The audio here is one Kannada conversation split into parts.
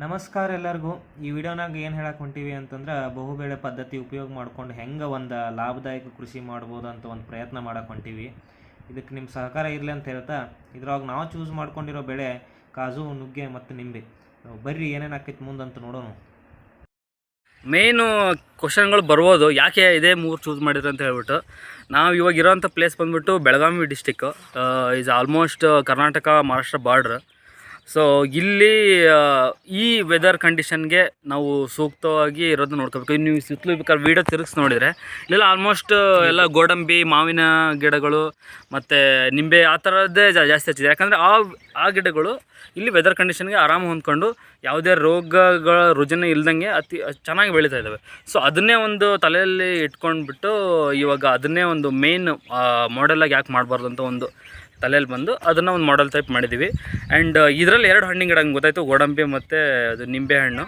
ನಮಸ್ಕಾರ ಎಲ್ಲರಿಗೂ. ಈ ವಿಡಿಯೋನಾಗ ಏನು ಹೇಳಕ್ಕೆ ಹೊಂಟೀವಿ ಅಂತಂದ್ರೆ ಬಹುಬೇಳೆ ಪದ್ಧತಿ ಉಪಯೋಗ ಮಾಡ್ಕೊಂಡು ಹೆಂಗೆ ಒಂದು ಲಾಭದಾಯಕ ಕೃಷಿ ಮಾಡ್ಬೋದು ಅಂತ ಒಂದು ಪ್ರಯತ್ನ ಮಾಡಕ್ಕೆ ಹೊಂಟೀವಿ. ಇದಕ್ಕೆ ನಿಮ್ಮ ಸಹಕಾರ ಇರಲಿ ಅಂತ ಹೇಳ್ತಾ ಇದ್ರೊಳಗೆ ನಾವು ಚೂಸ್ ಮಾಡ್ಕೊಂಡಿರೋ ಬೆಳೆ ಕಾಜು, ನುಗ್ಗೆ ಮತ್ತು ನಿಂಬೆ. ಬರ್ರಿ ಏನೇನು ಆಕೈತಿ ಮುಂದಂತ ನೋಡೋಣ. ಮೇಯ್ನು ಕ್ವಶನ್ಗಳು ಬರ್ಬೋದು. ಯಾಕೆ ಇದೇ ಮೂರು ಚೂಸ್ ಮಾಡಿದ್ರು ಅಂತ ಹೇಳ್ಬಿಟ್ಟು. ನಾವು ಇವಾಗ ಇರೋಂಥ ಪ್ಲೇಸ್ ಬಂದ್ಬಿಟ್ಟು Belagavi district is almost Karnataka, Maharashtra border so ಇಲ್ಲಿ ಈ ವೆದರ್ ಕಂಡೀಷನ್ಗೆ ನಾವು ಸೂಕ್ತವಾಗಿ ಇರೋದು ನೋಡ್ಕೋಬೇಕು. ನೀವು ಸುತ್ತಲೂ ಬೇಕಾದ್ರೆ ವೀಡಿಯೋ ತಿರುಗಿಸಿ ನೋಡಿದರೆ, ಇಲ್ಲೆಲ್ಲ ಆಲ್ಮೋಸ್ಟ್ ಎಲ್ಲ ಗೋಡಂಬಿ, ಮಾವಿನ ಗಿಡಗಳು ಮತ್ತು ನಿಂಬೆ ಆ ಥರದ್ದೇ ಜಾಸ್ತಿ ಹಚ್ಚಿದೆ. ಯಾಕಂದರೆ ಆ ಆ ಗಿಡಗಳು ಇಲ್ಲಿ ವೆದರ್ ಕಂಡೀಷನ್ಗೆ ಆರಾಮ ಹೊಂದ್ಕೊಂಡು ಯಾವುದೇ ರೋಗಗಳ ರುಜನೆ ಇಲ್ದಂಗೆ ಅತಿ, ಚೆನ್ನಾಗಿ ಬೆಳೀತಾ ಇದ್ದಾವೆ ಸೊ ಅದನ್ನೇ ಒಂದು ತಲೆಯಲ್ಲಿ ಇಟ್ಕೊಂಡ್ಬಿಟ್ಟು ಇವಾಗ ಅದನ್ನೇ ಒಂದು ಮೇನ್ ಮಾಡೆಲ್ಲಾಗಿ ಯಾಕೆ ಮಾಡಬಾರ್ದು ಅಂತ ಒಂದು ತಲೆಯಲ್ಲಿ ಬಂದು ಅದನ್ನು ಒಂದು ಮಾಡೆಲ್ ಟೈಪ್ ಮಾಡಿದ್ದೀವಿ ಆ್ಯಂಡ್ ಇದರಲ್ಲಿ ಎರಡು ಹಣ್ಣಿನ ಗಿಡ ಹಂಗೆ ಗೊತ್ತಾಯಿತು ಗೋಡಂಬಿ ಮತ್ತು ಅದು ನಿಂಬೆ ಹಣ್ಣು.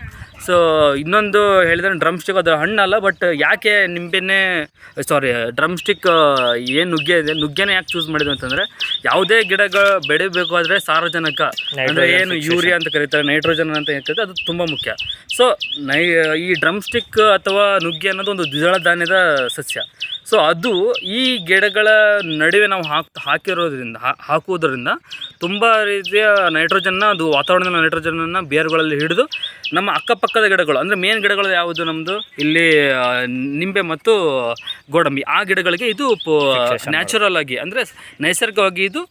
ಸೊ ಇನ್ನೊಂದು ಹೇಳಿದ್ರೆ ಡ್ರಮ್ ಸ್ಟಿಕ್ ಅದು ಹಣ್ಣಲ್ಲ ಬಟ್ ಯಾಕೆ ನಿಂಬೆನೇ ಸಾರಿ ಡ್ರಮ್ ಸ್ಟಿಕ್ ಏನು ನುಗ್ಗೆ ಇದೆ ನುಗ್ಗೆನೇ ಯಾಕೆ ಚೂಸ್ ಮಾಡಿದ್ವಿ ಅಂತಂದರೆ ಯಾವುದೇ ಗಿಡಗಳು ಬೆಳಿಬೇಕು ಆದರೆ ಸಾರಜನಕ ಅಂದರೆ ಏನು ಯೂರಿಯಾ ಅಂತ ಕರೀತಾರೆ ನೈಟ್ರೋಜನ್ ಅಂತ ಹೇಳ್ತಾರೆ ಅದು ತುಂಬ ಮುಖ್ಯ. ಸೊ ನೈ ಈ ಡ್ರಮ್ ಸ್ಟಿಕ್ ಅಥವಾ ನುಗ್ಗೆ ಅನ್ನೋದು ಒಂದು ದ್ವಿದಳ ಧಾನ್ಯದ ಸಸ್ಯ. ಸೊ ಅದು ಈ ಗಿಡಗಳ ನಡುವೆ ನಾವು ಹಾಕ್, ಹಾಕಿರೋದ್ರಿಂದ ಹಾಕುವುದರಿಂದ ತುಂಬ ರೀತಿಯ ನೈಟ್ರೋಜನ್ನ ಅದು ವಾತಾವರಣದ ನೈಟ್ರೋಜನನ್ನು ಬೇರುಗಳಲ್ಲಿ ಹಿಡಿದು ನಮ್ಮ ಅಕ್ಕಪಕ್ಕದ ಗಿಡಗಳು ಅಂದರೆ ಮೇನ್ ಗಿಡಗಳು ಯಾವುದು ನಮ್ಮದು ಇಲ್ಲಿ ನಿಂಬೆ ಮತ್ತು ಗೋಡಂಬಿ. ಆ ಗಿಡಗಳಿಗೆ ಇದು ನ್ಯಾಚುರಲ್ ಆಗಿ ಅಂದರೆ ನೈಸರ್ಗಿಕವಾಗಿ ಇದು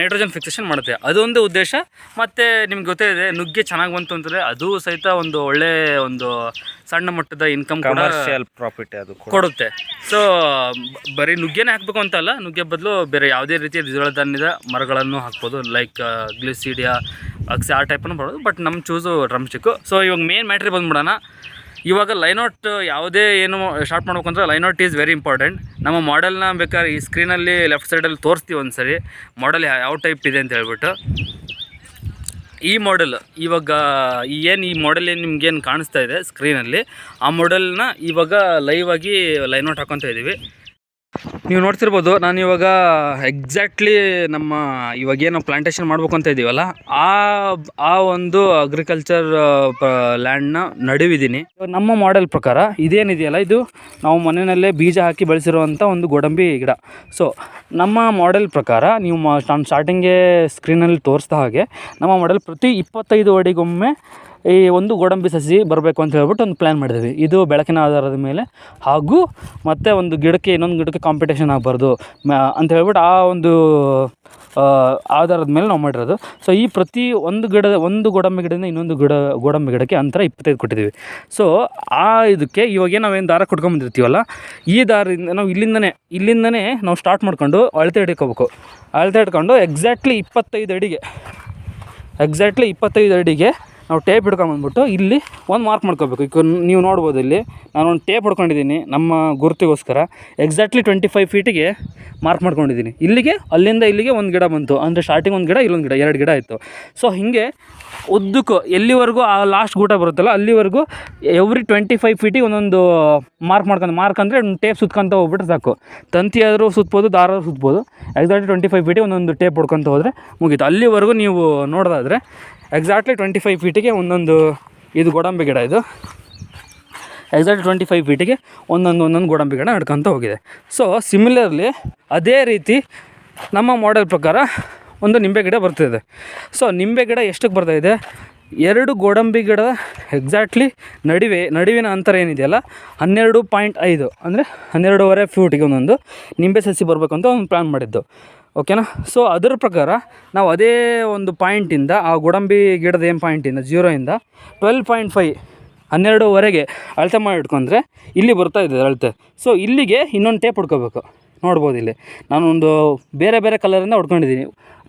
ನೈಟ್ರೋಜನ್ ಫಿಕ್ಸೇಷನ್ ಮಾಡುತ್ತೆ. ಅದೊಂದು ಉದ್ದೇಶ. ಮತ್ತು ನಿಮ್ಗೆ ಗೊತ್ತೇ ಇದೆ ನುಗ್ಗೆ ಚೆನ್ನಾಗಿ ಬಂತು ಅಂತಂದರೆ ಅದು ಸಹಿತ ಒಂದು ಒಳ್ಳೆ ಒಂದು ಸಣ್ಣ ಮಟ್ಟದ ಇನ್ಕಮ್ ಕೂಡ ಕಮರ್ಷಿಯಲ್ ಪ್ರಾಫಿಟ್ ಅದು ಕೊಡುತ್ತೆ. ಸೊ ಬರೀ ನುಗ್ಗೆನೇ ಹಾಕಬೇಕು ಅಂತ ಅಲ್ಲ ನುಗ್ಗೆ ಬದಲು ಬೇರೆ ಯಾವುದೇ ರೀತಿಯ ದ್ವಿದಳ ಧಾನ್ಯದ ಮರಗಳನ್ನು ಹಾಕ್ಬೋದು. ಲೈಕ್ ಗ್ಲಿಸಿಡಿಯಾ ಅಕ್ಸಿ ಆ ಟೈಪನ್ನು ಬರೋದು ಬಟ್ ನಮ್ಮ ಚೂಸು ಡ್ರಮ್ ಸ್ಟಿಕ್ಕು ಸೊ ಇವಾಗ ಮೇನ್ ಮ್ಯಾಟ್ರಿ ಬಂದ್ಬಿಡೋಣ. ಇವಾಗ ಲೈನೌಟ್ ಯಾವುದೇ ಏನು ಸ್ಟಾರ್ಟ್ ಮಾಡಬೇಕು ಅಂದ್ರೆ ಲೈನೌಟ್ ಈಸ್ ವೆರಿ ಇಂಪಾರ್ಟೆಂಟ್ ನಮ್ಮ ಮಾಡೆಲ್ನ ಬೇಕಾದ್ರೆ ಈ ಸ್ಕ್ರೀನಲ್ಲಿ ಲೆಫ್ಟ್ ಸೈಡಲ್ಲಿ ತೋರಿಸ್ತೀವಿ ಒಂದು ಸರಿ ಮಾಡೆಲ್ ಯಾವ ಟೈಪ್ ಇದೆ ಅಂತ ಹೇಳ್ಬಿಟ್ಟು. ಈ ಮಾಡೆಲ್ ಇವಾಗ ಏನು ಈ ಮಾಡೆಲ್ ಏನು ನಿಮ್ಗೇನು ಕಾಣಿಸ್ತಾ ಇದೆ ಸ್ಕ್ರೀನಲ್ಲಿ ಆ ಮಾಡೆಲ್ನ ಇವಾಗ ಲೈವ್ ಆಗಿ ಲೈನೌಟ್ ಹಾಕೊತಾ ಇದ್ದೀವಿ ನೀವು ನೋಡ್ತಿರ್ಬೋದು, ನಾನು ಇವಾಗ ಎಕ್ಸಾಕ್ಟ್ಲಿ ನಮ್ಮ ಇವಾಗ ಏನು ಪ್ಲಾಂಟೇಷನ್ ಮಾಡಬೇಕು ಅಂತ ಇದ್ದೀವಲ್ಲ ಆ ಆ ಒಂದು ಅಗ್ರಿಕಲ್ಚರ್ ಲ್ಯಾಂಡ್ನ ನಡುವಿದ್ದೀನಿ. ನಮ್ಮ ಮಾಡೆಲ್ ಪ್ರಕಾರ ಇದೇನಿದೆಯಲ್ಲ, ಇದು ನಾವು ಮನೆಯಲ್ಲೇ ಬೀಜ ಹಾಕಿ ಬೆಳೆಸಿರುವಂಥ ಒಂದು ಗೋಡಂಬಿ ಗಿಡ. ಸೊ ನಮ್ಮ ಮಾಡೆಲ್ ಪ್ರಕಾರ ನೀವು ನಾನು ಸ್ಟಾರ್ಟಿಂಗೇ ಸ್ಕ್ರೀನಲ್ಲಿ ತೋರಿಸ್ದ ಹಾಗೆ, ನಮ್ಮ ಮಾಡೆಲ್ ಪ್ರತಿ ಇಪ್ಪತ್ತೈದು ಅಡಿಗೊಮ್ಮೆ ಈ ಒಂದು ಗೋಡಂಬಿ ಸಸಿ ಬರಬೇಕು ಅಂತ ಹೇಳ್ಬಿಟ್ಟು ಒಂದು ಪ್ಲ್ಯಾನ್ ಮಾಡಿದ್ವಿ. ಇದು ಬೆಳಕಿನ ಆಧಾರದ ಮೇಲೆ. ಹಾಗೂ ಮತ್ತು ಒಂದು ಗಿಡಕ್ಕೆ ಇನ್ನೊಂದು ಗಿಡಕ್ಕೆ ಕಾಂಪಿಟೇಷನ್ ಆಗಬಾರ್ದು. ಅಂತ ಹೇಳ್ಬಿಟ್ಟು ಆ ಒಂದು ಆಧಾರದ ಮೇಲೆ ನಾವು ಮಾಡಿರೋದು. ಸೊ ಈ ಪ್ರತಿ ಒಂದು ಗಿಡ, ಒಂದು ಗೋಡಂಬಿ ಗಿಡದಿಂದ ಇನ್ನೊಂದು ಗಿಡ, ಗೋಡಂಬಿ ಗಿಡಕ್ಕೆ ಅಂತರ ಇಪ್ಪತ್ತೈದು ಕೊಟ್ಟಿದ್ದೀವಿ. ಸೊ ಆ ಇದಕ್ಕೆ ಇವಾಗ ನಾವೇನು ದಾರ ಕೊಟ್ಕೊಂಬಂದಿರ್ತೀವಲ್ಲ ಈ ದಾರದಿಂದ ನಾವು ಇಲ್ಲಿಂದನೇ ಇಲ್ಲಿಂದನೇ ನಾವು ಸ್ಟಾರ್ಟ್ ಮಾಡ್ಕೊಂಡು ಅಳತೆ ಹಿಡ್ಕೋಬೇಕು. ಅಳತೆ ಹಿಡ್ಕೊಂಡು ಎಕ್ಸಾಕ್ಟ್ಲಿ ಇಪ್ಪತ್ತೈದು ಅಡಿಗೆ ಎಕ್ಸಾಕ್ಟ್ಲಿ ಇಪ್ಪತ್ತೈದು ಅಡಿಗೆ ನಾವು ಟೇಪ್ ಹಿಡ್ಕೊಂಬಂದ್ಬಿಟ್ಟು ಇಲ್ಲಿ ಒಂದು ಮಾರ್ಕ್ ಮಾಡ್ಕೋಬೇಕು. ಈಗ ನೀವು ನೋಡ್ಬೋದು ಇಲ್ಲಿ ನಾನು ಒಂದು ಟೇಪ್ ಹಿಡ್ಕೊಂಡಿದ್ದೀನಿ ನಮ್ಮ ಗುರುತಿಗೋಸ್ಕರ. ಎಕ್ಸಾಕ್ಟ್ಲಿ ಟ್ವೆಂಟಿ ಫೈವ್ ಫೀಟಿಗೆ ಮಾರ್ಕ್ ಮಾಡ್ಕೊಂಡಿದ್ದೀನಿ. ಇಲ್ಲಿಗೆ, ಅಲ್ಲಿಂದ ಇಲ್ಲಿಗೆ ಒಂದು ಗಿಡ ಬಂತು. ಅಂದರೆ ಸ್ಟಾರ್ಟಿಂಗ್ ಒಂದು ಗಿಡ, ಇಲ್ಲೊಂದು ಗಿಡ, ಎರಡು ಗಿಡ ಆಯಿತು. ಸೊ ಹೀಗೆ ಉದ್ದಕ್ಕೂ ಎಲ್ಲಿವರೆಗೂ ಆ ಲಾಸ್ಟ್ ಗೂಟ ಬರುತ್ತಲ್ಲ, ಅಲ್ಲಿವರೆಗೂ ಎವ್ರಿ ಟ್ವೆಂಟಿ ಫೈವ್ ಫೀಟಿಗೆ ಒಂದೊಂದು ಮಾರ್ಕ್ ಮಾಡ್ಕೊಂಡು, ಮಾರ್ಕ್ ಅಂದರೆ ಟೇಪ್ ಸುತ್ಕೊಂತ ಹೋಗ್ಬಿಟ್ರೆ ಸಾಕು. ತಂತಿ ಆದರೂ ಸುತ್ಬೋದು ದಾರ ಸುತ್ಬೋದು. ಎಕ್ಸಾಕ್ಟ್ಲಿ ಟ್ವೆಂಟಿ ಫೈವ್ ಫೀಟಿಗೆ ಒಂದೊಂದು ಟೇಪ್ ಹೊಡ್ಕೊತ ಹೋದರೆ ಮುಗೀತು. ಅಲ್ಲಿವರೆಗೂ ನೀವು ನೋಡೋದಾದರೆ ಎಕ್ಸಾಕ್ಟ್ಲಿ ಟ್ವೆಂಟಿ ಫೈವ್ ಫೀಟಿಗೆ ಒಂದೊಂದು ಇದು ಗೋಡಂಬಿ ಗಿಡ ಇದು. ಎಕ್ಸಾಕ್ಟ್ ಟ್ವೆಂಟಿ ಫೈವ್ ಫೀಟಿಗೆ ಒಂದೊಂದು ಒಂದೊಂದು ಗೋಡಂಬಿ ಗಿಡ ನಡ್ಕೊತ ಹೋಗಿದೆ. ಸೊ ಸಿಮಿಲರ್ಲಿ ಅದೇ ರೀತಿ ನಮ್ಮ ಮಾಡೆಲ್ ಪ್ರಕಾರ ಒಂದು ನಿಂಬೆ ಗಿಡ ಬರ್ತಿದೆ. ಸೊ ನಿಂಬೆ ಗಿಡ ಎಷ್ಟಕ್ಕೆ ಬರ್ತಾಯಿದೆ ಎರಡು ಗೋಡಂಬಿ ಗಿಡದ ಎಕ್ಸಾಕ್ಟ್ಲಿ ನಡುವೆ, ನಡುವಿನ ಅಂತರ ಏನಿದೆಯಲ್ಲ? ಹನ್ನೆರಡು ಪಾಯಿಂಟ್ ಐದು, ಅಂದರೆ ಹನ್ನೆರಡೂವರೆ ಫೀಟಿಗೆ ಒಂದೊಂದು ನಿಂಬೆ ಸಸಿ ಬರಬೇಕು ಅಂತ ಒಂದು ಪ್ಲ್ಯಾನ್ ಮಾಡಿದ್ದು. ಓಕೆನಾ ಸೊ ಅದರ ಪ್ರಕಾರ ನಾವು ಅದೇ ಒಂದು ಪಾಯಿಂಟಿಂದ ಆ ಗೋಡಂಬಿ ಗಿಡದ ಏನು ಪಾಯಿಂಟಿಂದ ಜೀರೋಯಿಂದ ಟ್ವೆಲ್ ಪಾಯಿಂಟ್ ಫೈ ಹನ್ನೆರಡುವರೆಗೆ ಅಳತೆ ಮಾಡಿ ಇಟ್ಕೊಂಡ್ರೆ ಇಲ್ಲಿ ಬರ್ತಾ ಇದೆ ಅಳತೆ. ಸೊ ಇಲ್ಲಿಗೆ ಇನ್ನೊಂದು ಟೇಪ್ ಹೊಡ್ಕೋಬೇಕು. ನೋಡ್ಬೋದು ಇಲ್ಲಿ. ನಾನೊಂದು ಬೇರೆ ಬೇರೆ ಕಲರಿಂದ ಹೊಡ್ಕೊಂಡಿದ್ದೀನಿ.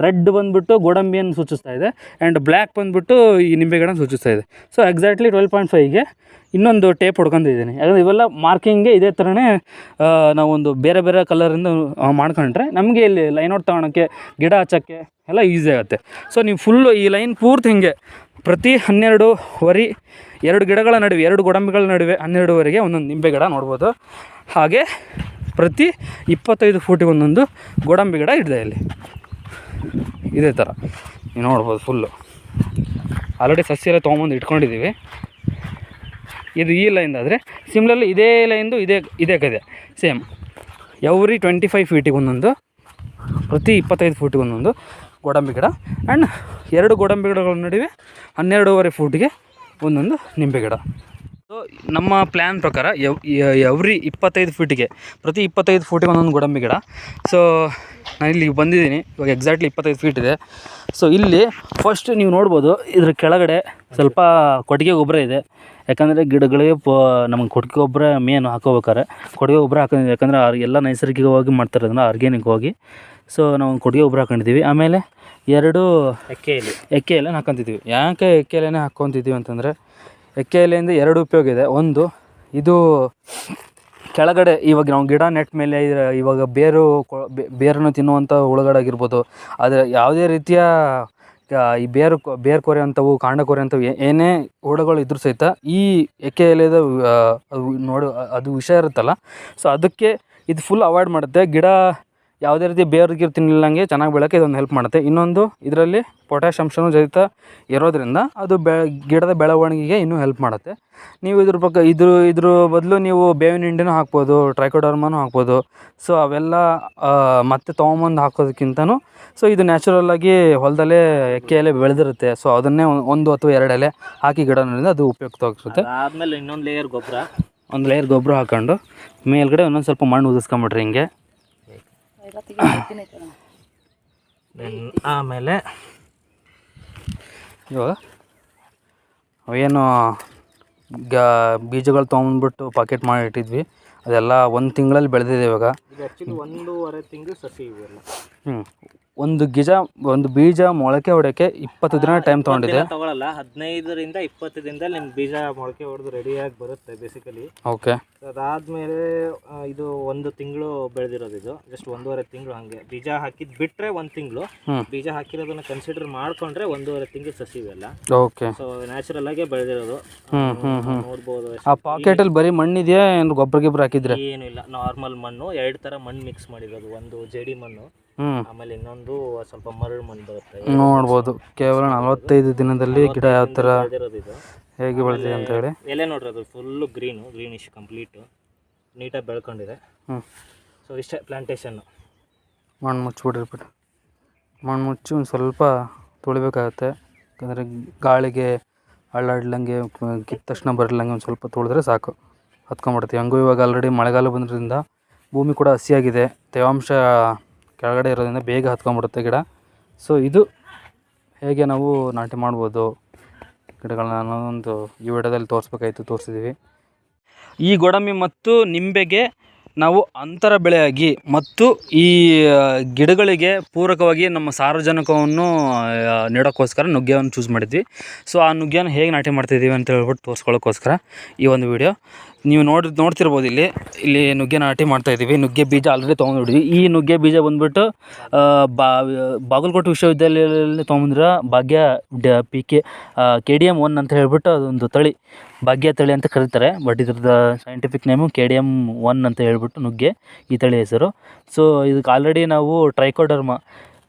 ರೆಡ್ ಬಂದುಬಿಟ್ಟು ಗೋಡಂಬಿಯನ್ನು ಸೂಚಿಸ್ತಾ ಇದೆ ಆ್ಯಂಡ್ ಬ್ಲ್ಯಾಕ್ ಬಂದುಬಿಟ್ಟು ಈ ನಿಂಬೆಗಿಡನ ಸೂಚಿಸ್ತಾ ಇದೆ. ಸೊ ಎಕ್ಸಾಕ್ಟ್ಲಿ ಟ್ವೆಲ್ ಪಾಯಿಂಟ್ ಫೈವ್ಗೆ ಇನ್ನೊಂದು ಟೇಪ್ ಹೊಡ್ಕೊಂಡಿದ್ದೀನಿ. ಯಾಕಂದರೆ ಇವೆಲ್ಲ ಮಾರ್ಕಿಂಗ್ಗೆ ಇದೇ ಥರನೇ ನಾವೊಂದು ಬೇರೆ ಬೇರೆ ಕಲರಿಂದ ಮಾಡ್ಕೊಂಡ್ರೆ ನಮಗೆ ಇಲ್ಲಿ ಲೈನ್ ಔಟ್ ತೊಗೊಳಕ್ಕೆ ಗಿಡ ಹಚ್ಚೋಕ್ಕೆ ಎಲ್ಲ ಈಸಿ ಆಗುತ್ತೆ. ಸೊ ನೀವು ಫುಲ್ಲು ಈ ಲೈನ್ ಪೂರ್ತಿ ಹಿಂಗೆ ಪ್ರತಿ ಹನ್ನೆರಡು ವರಿ ಎರಡು ಗಿಡಗಳ ನಡುವೆ, ಎರಡು ಗೋಡಂಬಿಗಳ ನಡುವೆ ಹನ್ನೆರಡುವರೆಗೆ ಒಂದೊಂದು ನಿಂಬೆ ಗಿಡ ನೋಡ್ಬೋದು. ಹಾಗೆ ಪ್ರತಿ ಇಪ್ಪತ್ತೈದು ಫೂಟಿಗೆ ಒಂದೊಂದು ಗೋಡಂಬಿ ಗಿಡ ಇದೆ ಇಲ್ಲಿ. ಇದೇ ಥರ ನೀವು ನೋಡ್ಬೋದು ಫುಲ್ಲು ಆಲ್ರೆಡಿ ಸಸ್ಯ ಎಲ್ಲ ತೊಗೊಂಬಂದು ಇಟ್ಕೊಂಡಿದ್ದೀವಿ. ಇದು ಈ ಲೈನ್ ಆದರೆ ಸಿಮ್ಲಲ್ಲಿ ಇದೇ ಲೈನ್ದು ಇದೇ ಇದೇ ಕದೆ ಸೇಮ್ ಎವ್ರಿ ಟ್ವೆಂಟಿ ಫೈವ್ ಫೀಟಿಗೆ ಒಂದೊಂದು, ಪ್ರತಿ ಇಪ್ಪತ್ತೈದು ಫೂಟಿಗೆ ಒಂದೊಂದು ಗೋಡಂಬಿ ಗಿಡ ಆ್ಯಂಡ್ ಎರಡು ಗೋಡಂಬಿ ಗಿಡಗಳ ನಡುವೆ ಹನ್ನೆರಡೂವರೆ ಫೂಟಿಗೆ ಒಂದೊಂದು ನಿಂಬೆ ಗಿಡ. ನಮ್ಮ ಪ್ಲ್ಯಾನ್ ಪ್ರಕಾರ ಎವ್ ಎವ್ರಿ ಇಪ್ಪತ್ತೈದು ಫೀಟಿಗೆ ಪ್ರತಿ ಇಪ್ಪತ್ತೈದು ಫೂಟಿಗೆ ಒಂದೊಂದು ಗೋಡಂಬಿ ಗಿಡ. ಸೊ ನಾನು ಇಲ್ಲಿ ಬಂದಿದ್ದೀನಿ. ಇವಾಗ ಎಕ್ಸಾಕ್ಟ್ಲಿ ಇಪ್ಪತ್ತೈದು ಫೀಟ್ ಇದೆ. ಸೊ ಇಲ್ಲಿ ಫಸ್ಟ್ ನೀವು ನೋಡ್ಬೋದು ಇದ್ರ ಕೆಳಗಡೆ ಸ್ವಲ್ಪ ಕೊಟ್ಟಿಗೆ ಗೊಬ್ಬರ ಇದೆ. ಯಾಕಂದರೆ ಗಿಡಗಳಿಗೆ ಪ ನಮಗೆ ಕೊಟ್ಟಿಗೆ ಗೊಬ್ಬರ ಮೇನ್ ಹಾಕೋಬೇಕಾರೆ ಕೊಟ್ಟಿಗೆ ಗೊಬ್ಬರ ಹಾಕೊಂಡಿದ್ದೀವಿ ಯಾಕಂದರೆ ಎಲ್ಲ ನೈಸರ್ಗಿಕವಾಗಿ ಮಾಡ್ತಾರೆ ಅದನ್ನು ಆರ್ಗ್ಯಾನಿಕ್ ಹೋಗಿ ಸೊ ನಾವು ಕೊಟ್ಟಿಗೆ ಗೊಬ್ಬರ ಹಾಕೊಂಡಿದ್ದೀವಿ. ಆಮೇಲೆ ಎರಡು ಎಕ್ಕೆ ಎಲೆ ಎಕ್ಕೆ ಎಲೆನ ಹಾಕ್ಕೊಂತಿದ್ದೀವಿ ಯಾಕೆ ಎಕ್ಕೆ ಎಲೆನೇ ಹಾಕ್ಕೊತಿದ್ದೀವಿ ಅಂತಂದರೆ ಎಕ್ಕೆ ಎಲೆಯಿಂದ ಎರಡು ಉಪಯೋಗ ಇದೆ. ಒಂದು, ಇದು ಕೆಳಗಡೆ ಇವಾಗ ನಾವು ಗಿಡ ನೆಟ್ ಮೇಲೆ ಇವಾಗ ಬೇರು ಬೇರನ್ನು ತಿನ್ನುವಂಥ ಹುಳುಗಳಾಗಿರ್ಬೋದು ಆದರೆ ಯಾವುದೇ ರೀತಿಯ ಈ ಬೇರು ಬೇರು ಕೊರೆ ಅಂಥವು ಕಾಂಡ ಕೊರೆ ಅಂಥವು ಏನೇ ಹುಳುಗಳು ಇದ್ರೂ ಸಹಿತ ಈ ಎಕ್ಕೆ ಎಲೆದ ನೋಡು, ಅದು ವಿಷ ಇರುತ್ತಲ್ಲ. ಸೊ ಅದಕ್ಕೆ ಇದು ಫುಲ್ ಅವಾಯ್ಡ್ ಮಾಡುತ್ತೆ. ಗಿಡ ಯಾವುದೇ ರೀತಿ ಬೇರು ಗೀರು ತಿನ್ನಲಿಲ್ಲಂಗೆ ಚೆನ್ನಾಗಿ ಬೆಳಕ್ಕೆ ಇದೊಂದು ಹೆಲ್ಪ್ ಮಾಡುತ್ತೆ. ಇನ್ನೊಂದು ಇದರಲ್ಲಿ ಪೊಟ್ಯಾಶ್ ಅಂಶನೂ ಸಹಿತ ಇರೋದ್ರಿಂದ ಅದು ಬೆ ಗಿಡದ ಬೆಳವಣಿಗೆಗೆ ಇನ್ನೂ ಹೆಲ್ಪ್ ಮಾಡುತ್ತೆ. ನೀವು ಇದ್ರ ಪಕ್ಕ ಇದ್ರ ಇದ್ರ ಬದಲು ನೀವು ಬೇವಿನ ಹಿಂಡಿನೂ ಹಾಕ್ಬೋದು ಟ್ರೈಕೋಡರ್ಮನೂ ಹಾಕ್ಬೋದು. ಸೊ ಅವೆಲ್ಲ ಮತ್ತೆ ತೊಗೊಂಬಂದು ಹಾಕೋದಕ್ಕಿಂತನೂ ಸೊ ಇದು ನ್ಯಾಚುರಲ್ಲಾಗಿ ಹೊಲದಲ್ಲೇ ಎಕ್ಕೆ ಎಲೆ ಬೆಳೆದಿರುತ್ತೆ. ಸೊ ಅದನ್ನೇ ಒಂದು ಅಥವಾ ಎರಡು ಎಲೆ ಹಾಕಿ ಗಿಡ ಅದು ಅದು ಉಪಯುಕ್ತವಾಗಿರುತ್ತೆ ಆದಮೇಲೆ ಇನ್ನೊಂದು ಲೇಯರ್ ಗೊಬ್ಬರ. ಒಂದು ಲೇಯರ್ ಗೊಬ್ಬರ ಹಾಕ್ಕೊಂಡು ಮೇಲ್ಗಡೆ ಒಂದೊಂದು ಸ್ವಲ್ಪ ಮಣ್ಣು ಉದಿಸ್ಕೊಂಬಿಟ್ರಿ ಹಿಂಗೆ. ಆಮೇಲೆ ಇವಾಗ ಅವೇನು ಗ ಬೀಜಗಳು ತೊಗೊಂಡ್ಬಿಟ್ಟು ಪಾಕೆಟ್ ಮಾಡಿ ಇಟ್ಟಿದ್ವಿ. ಅದೆಲ್ಲ ಒಂದು ತಿಂಗಳಲ್ಲಿ ಬೆಳೆದಿದೆ ಇವಾಗ. ಒಂದೂವರೆ ತಿಂಗಳು ಸಸಿ ಇವೆಲ್ಲ ಹ್ಞೂ ಒಂದು ಗಿಜ ಒಂದು ಬೀಜ ಮೊಳಕೆ ಹೊಡೆಯೋಕ್ಕೆ ಇಪ್ಪತ್ತು ದಿನ ಟೈಮ್ ತಗೊಂಡಿದೆ. ತಗೊಳ್ಳಲ್ಲ ತಗೊಳಲ್ಲ ಹದಿನೈದರಿಂದ ಇಪ್ಪತ್ತು ದಿನದಲ್ಲಿ ನಿಮ್ಗೆ ಬೀಜ ಮೊಳಕೆ ಹೊಡೆದು ರೆಡಿಯಾಗಿ ಬರುತ್ತೆ ಬೇಸಿಕಲಿ ಓಕೆ ಅದಾದ್ಮೇಲೆ ಇದು ಒಂದು ತಿಂಗಳು ಬೆಳೆದಿರೋದು ಇದು. ಜಸ್ಟ್ ಒಂದೂವರೆ ತಿಂಗಳು ಹಂಗೆ. ಬೀಜ ಹಾಕಿದ್ ಬಿಟ್ರೆ ಒಂದು ತಿಂಗಳು. ಬೀಜ ಹಾಕಿರೋದನ್ನ ಕನ್ಸಿಡರ್ ಮಾಡ್ಕೊಂಡ್ರೆ ಒಂದೂವರೆ ತಿಂಗಳು ಸಸಿ ಇವೆಲ್ಲ ಓಕೆ ಸೊ ನ್ಯಾಚುರಲ್ ಆಗಿ ಬೆಳೆದಿರೋದು. ನೋಡ್ಬೋದು ಆ ಪಾಕೆಟ್ ಅಲ್ಲಿ ಬರೀ ಮಣ್ಣಿದೆಯಾ ಏನು ಗೊಬ್ಬರ ಗಿಬ್ಬರ ಹಾಕಿದ್ರೆ? ಏನು ಇಲ್ಲ ನಾರ್ಮಲ್ ಮಣ್ಣು ಎರಡು ತರ ಮಣ್ಣು ಮಿಕ್ಸ್ ಮಾಡಿರೋದು. ಒಂದು ಜೇಡಿ ಮಣ್ಣು. ಆಮೇಲೆ ಇನ್ನೊಂದು ಸ್ವಲ್ಪ ಮರಳು ಮಣ್ಣು ಬರುತ್ತೆ. ನೋಡ್ಬೋದು. ಕೇವಲ ನಲವತ್ತೈದು ದಿನದಲ್ಲಿ ಗಿಡ ಯಾವ ಥರ ಬೆಳೆದಿರೋದು ಇದು. ಹೇಗೆ ಬೆಳೆದಿದೆ ಅಂತ ಹೇಳಿ. ಎಲೆ ನೋಡ್ರಿ ಅದು ಫುಲ್ಲು ಗ್ರೀನು ಗ್ರೀನಿಶ್ ಕಂಪ್ಲೀಟ್ ನೀಟಾಗಿ ಬೆಳ್ಕೊಂಡಿದೆ. ಹ್ಞೂ ಸೊ ಇಷ್ಟೇ ಪ್ಲಾಂಟೇಶನ್ನು ಮಣ್ಣು ಮುಚ್ಚಿಬಿಡ್ರಿ ಬಿಟ್ಟು ಮಣ್ಣು ಮುಚ್ಚಿ ಒಂದು ಸ್ವಲ್ಪ ತುಳಿಬೇಕಾಗತ್ತೆ. ಯಾಕಂದರೆ ಗಾಳಿಗೆ ಅಳ್ಳಾಡ್ಲಂಗೆ ಕಿತ್ತ ತಕ್ಷಣ ಬರಲಂಗೆ ಒಂದು ಸ್ವಲ್ಪ ತುಳಿದ್ರೆ ಸಾಕು. ಹತ್ಕೊಂಡ್ಬಿಡುತ್ತೆ ಹಂಗೂ ಇವಾಗ ಆಲ್ರೆಡಿ ಮಳೆಗಾಲ ಬಂದ್ರಿಂದ ಭೂಮಿ ಕೂಡ ಹಸಿಯಾಗಿದೆ. ತೇವಾಂಶ ಕೆಳಗಡೆ ಇರೋದ್ರಿಂದ ಬೇಗ ಹತ್ಕೊಂಡ್ಬಿಡುತ್ತೆ ಗಿಡ. ಸೊ ಇದು ಹೇಗೆ ನಾವು ನಾಟಿ ಮಾಡ್ಬೋದು? ಗಿಡಗಳನ್ನ ಅನ್ನೋದೊಂದು ಈ ವಿಡಿಯೋದಲ್ಲಿ ತೋರಿಸ್ಬೇಕಾಯ್ತು ತೋರಿಸಿದ್ದೀವಿ ಈ ಗೋಡಂಬಿ ಮತ್ತು ನಿಂಬೆಗೆ ನಾವು ಅಂತರ ಬೆಳೆಯಾಗಿ ಮತ್ತು ಈ ಗಿಡಗಳಿಗೆ ಪೂರಕವಾಗಿ ನಮ್ಮ ಸಾರ್ವಜನಿಕವನ್ನು ನೀಡೋಕ್ಕೋಸ್ಕರ ನುಗ್ಗೆಯನ್ನು ಚೂಸ್ ಮಾಡಿದ್ವಿ. ಸೊ ಆ ನುಗ್ಗೆಯನ್ನು ಹೇಗೆ ನಾಟಿ ಮಾಡ್ತಿದ್ದೀವಿ ಅಂತ ಹೇಳ್ಬಿಟ್ಟು ತೋರಿಸ್ಕೊಳ್ಳೋಕ್ಕೋಸ್ಕರ ಈ ಒಂದು ವಿಡಿಯೋ. ನೀವು ನೋಡ್, ನೋಡ್ತಿರ್ಬೋದು ಇಲ್ಲಿ. ಇಲ್ಲಿ ನುಗ್ಗೆ ನಾಟಿ ಮಾಡ್ತಾ ಇದ್ದೀವಿ. ನುಗ್ಗೆ ಬೀಜ ಆಲ್ರೆಡಿ ತೊಗೊಂಡಿದ್ವಿ ಈ ನುಗ್ಗೆ ಬೀಜ ಬಂದ್ಬಿಟ್ಟು ಬಾ, ಬಾಗಲಕೋಟೆ ವಿಶ್ವವಿದ್ಯಾಲಯದಲ್ಲಿ ತೊಗೊಂಡ್ರೆ ಭಾಗ್ಯ ಡ P K K D M one ಅಂತ ಹೇಳ್ಬಿಟ್ಟು ಅದೊಂದು ತಳಿ. ಭಾಗ್ಯ ತಳಿ ಅಂತ ಕರೀತಾರೆ. ಬಟ್ ಇದ್ರದ್ದು scientific name K D M one ಅಂತ ಹೇಳ್ಬಿಟ್ಟು ನುಗ್ಗೆ ಈ ತಳಿ ಹೆಸರು. ಸೊ ಇದಕ್ಕೆ ಆಲ್ರೆಡಿ ನಾವು ಟ್ರೈಕೋಡರ್ಮ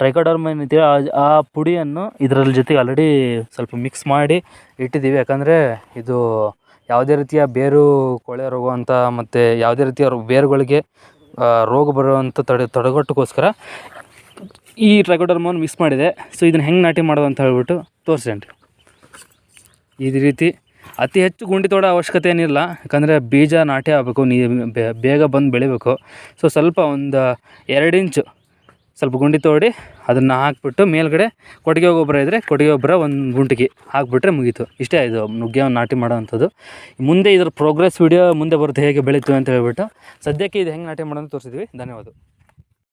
ಟ್ರೈಕೋಡರ್ಮ ಏನಿದೆಯೋ ಆ ಪುಡಿಯನ್ನು ಇದರಲ್ಲಿ ಜೊತೆಗೆ ಆಲ್ರೆಡಿ ಸ್ವಲ್ಪ ಮಿಕ್ಸ್ ಮಾಡಿ ಇಟ್ಟಿದ್ದೀವಿ. ಯಾಕಂದರೆ ಇದು ಯಾವುದೇ ರೀತಿಯ ಬೇರು, ಕೊಳೆ ರೋಗ ಅಂತ ಮತ್ತು ಯಾವುದೇ ರೀತಿಯ ಬೇರುಗಳಿಗೆ ರೋಗ ಬರುವಂಥ ತಡೆ ತಡೆಗಟ್ಟೋಕ್ಕೋಸ್ಕರ ಈ ಟ್ರೈಕೋಡರ್ಮವನ್ನು ಮಿಕ್ಸ್ ಮಾಡಿದೆ. ಸೊ, ಇದನ್ನು ಹೆಂಗೆ ನಾಟಿ ಮಾಡೋದು ಅಂತ ಹೇಳ್ಬಿಟ್ಟು ತೋರಿಸ್ತೇನೆ ಈ ರೀತಿ ಅತಿ ಹೆಚ್ಚು ಗುಂಡಿ ತೋಡ ಅವಶ್ಯಕತೆ ಏನಿಲ್ಲ. ಯಾಕಂದರೆ ಬೀಜ ನಾಟಿ ಆಗಬೇಕು, ನೀ ಬೇಗ ಬಂದು ಬೆಳಿಬೇಕು. ಸೊ, ಸ್ವಲ್ಪ ಒಂದು ಎರಡು ಇಂಚು ಸ್ವಲ್ಪ ಗುಂಡಿ ತೋಡಿ ಅದನ್ನು ಹಾಕ್ಬಿಟ್ಟು ಮೇಲ್ಗಡೆ ಕೊಟ್ಟಿಗೆ ಗೊಬ್ಬರ ಇದ್ದರೆ ಕೊಟ್ಟಿಗೆ ಗೊಬ್ಬರ ಒಂದು ಗುಂಟಿಗೆ ಹಾಕ್ಬಿಟ್ರೆ ಮುಗೀತು. ಇಷ್ಟೇ ಇದು ನುಗ್ಗೆ ನಾಟಿ ಮಾಡೋವಂಥದ್ದು ಮುಂದೆ ಇದ್ರ ಪ್ರೋಗ್ರೆಸ್ ವೀಡಿಯೋ ಮುಂದೆ ಬರುತ್ತೆ ಹೇಗೆ ಬೆಳೀತು ಅಂತ ಹೇಳ್ಬಿಟ್ಟು ಸದ್ಯಕ್ಕೆ ಇದು ಹೆಂಗೆ ನಾಟಿ ಮಾಡೋದು ತೋರಿಸಿದ್ವಿ. ಧನ್ಯವಾದ